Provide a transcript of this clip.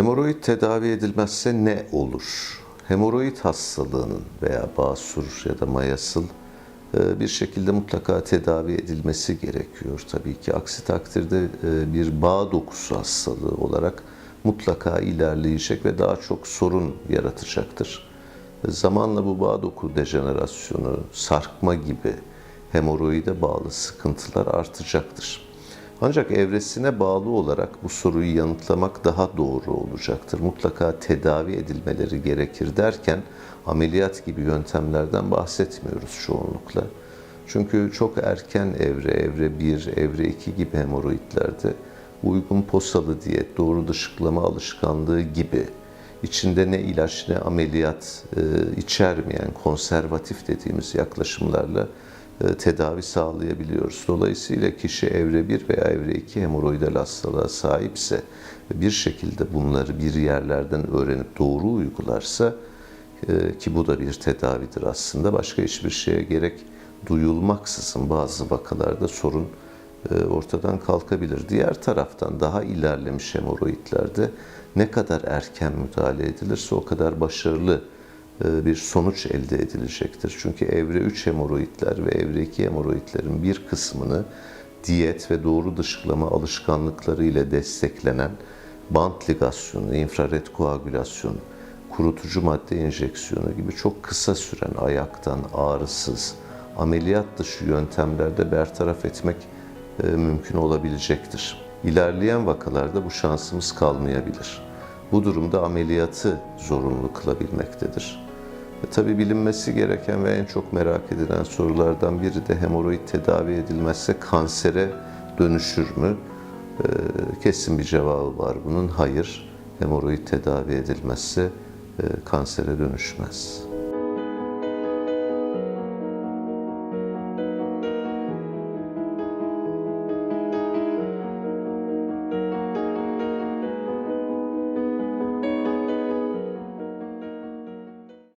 Hemoroid tedavi edilmezse ne olur? Hemoroid hastalığının veya basur ya da mayasıl e, bir şekilde mutlaka tedavi edilmesi gerekiyor tabii ki. Aksi takdirde e, bir bağ dokusu hastalığı olarak mutlaka ilerleyecek ve daha çok sorun yaratacaktır. E, Zamanla bu bağ doku dejenerasyonu, sarkma gibi hemoroide bağlı sıkıntılar artacaktır. Ancak evresine bağlı olarak bu soruyu yanıtlamak daha doğru olacaktır. Mutlaka tedavi edilmeleri gerekir derken ameliyat gibi yöntemlerden bahsetmiyoruz çoğunlukla. Çünkü çok erken evre, evre 1, evre 2 gibi hemoroidlerde uygun posalı diyet, doğru dışkılama alışkanlığı gibi içinde ne ilaç ne ameliyat e, içermeyen konservatif dediğimiz yaklaşımlarla tedavi sağlayabiliyoruz. Dolayısıyla kişi evre 1 veya evre 2 hemoroidal hastalığa sahipse bir şekilde bunları bir yerlerden öğrenip doğru uygularsa e, ki bu da bir tedavidir aslında başka hiçbir şeye gerek duyulmaksızın bazı vakalarda sorun e, ortadan kalkabilir. Diğer taraftan daha ilerlemiş hemoroidlerde ne kadar erken müdahale edilirse o kadar başarılı e, bir sonuç elde edilecektir. Çünkü evre 3 hemoroidler ve evre 2 hemoroidlerin bir kısmını diyet ve doğru dışkılama alışkanlıkları ile desteklenen bant ligasyonu, infrared koagülasyon, kurutucu madde enjeksiyonu gibi çok kısa süren ayaktan ağrısız, ameliyat dışı yöntemlerde bertaraf etmek e, mümkün olabilecektir. İlerleyen vakalarda bu şansımız kalmayabilir. Bu durumda ameliyatı zorunlu kılabilmektedir. E, tabii bilinmesi gereken ve en çok merak edilen sorulardan biri de hemoroid tedavi edilmezse kansere dönüşür mü? E, kesin bir cevabı var bunun. Hayır, hemoroid tedavi edilmezse e, kansere dönüşmez.